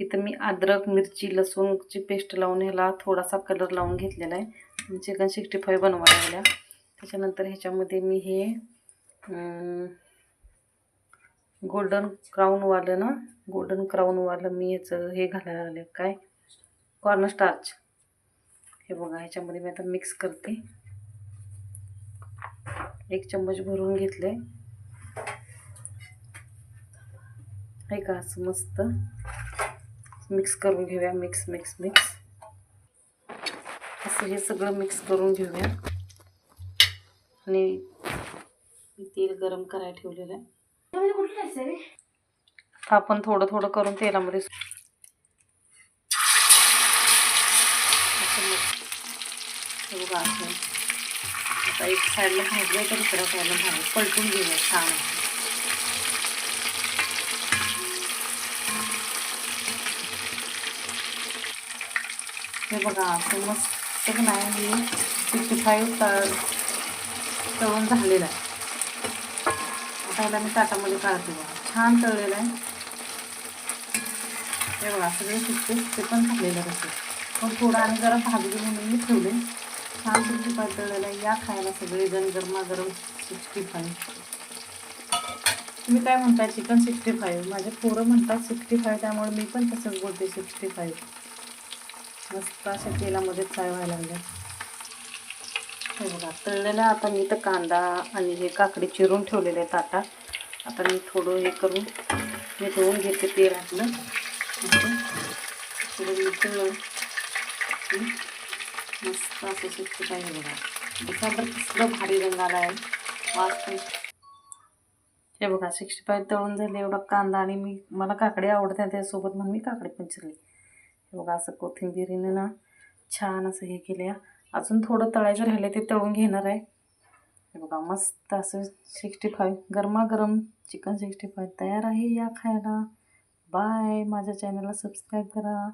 इथं मी अद्रक मिरची लसूणची पेस्ट लावून ह्याला थोडासा कलर लावून घेतलेला आहे. चिकन सिक्स्टी फाईव्ह बनवायला लागल्या. त्याच्यानंतर ह्याच्यामध्ये मी हे गोल्डन क्राऊनवालं ना गोल्डन क्राऊनवालं मी याचं हे घालायला लागले. काय? कॉर्नस्टार्च हे बघा ह्याच्यामध्ये मी आता मिक्स करते. एक चम्मच भरून घेतले आहे का असं मस्त. मिक्स करून घेऊया मिक्स मिक्स मिक्स. असं हे सगळं मिक्स करून घेऊया. आणि मी तेल गरम करायला ठेवलेलं आहे. आपण थोडं थोडं करून तेलामध्ये बघा असं आता एक साईडला भाजलं तर दुसऱ्या साईडला भाजलं पलटून घेऊया छान. हे बघा असं मस्त नाही मी हे सिक्स्टी फाईव्ह तळून झालेलं आहे. आता याला मी ताटामध्ये काढते बघा. छान तळलेलं आहे. हे बघा सगळे सिक्स्टी ते पण झालेलं आहे मग पण थोडं आणि जरा भाजली म्हणून मी ठेवले. छान सिक्स्टी फाईव्ह तळलेलं आहे. या खायला सगळेजण गरमागरम सिक्स्टी फाईव्ह तुम्ही काय म्हणताय चिकन सिक्स्टी फाईव्ह माझे पोरं म्हणतात सिक्स्टी फाईव्ह त्यामुळे मी पण तसंच बोलते सिक्स्टी फाईव्ह मस्त अशा तेलामध्ये फ्राय व्हायला लागल्या हे बघा तळलेला आता मी तर कांदा आणि हे काकडी चिरून ठेवलेले आहे आता. आता मी थोडं हे करून मी धुवून घेते तेल आपलं थोडं मी तळ मस्त असं सुट्टी पाहिजे बघा. त्याचा तर कसलं भारी रंग आला आहे वास पण. हे बघा सिक्स्टी फाय तळून झाले. एवढा कांदा आणि मी मला काकडे आवडते त्यासोबत म्हणून मी काकडे पण चिरली. हे बघा असं कोथिंबीरीनं ना छान असं हे केलं अजून थोडं तळायचं राहिलं ते तळून घेणार आहे. हे बघा मस्त असं सिक्स्टी फाईव्ह गरमागरम चिकन सिक्स्टी फाईव्ह तयार आहे या खायला. बाय माझ्या चॅनलला सबस्क्राईब करा.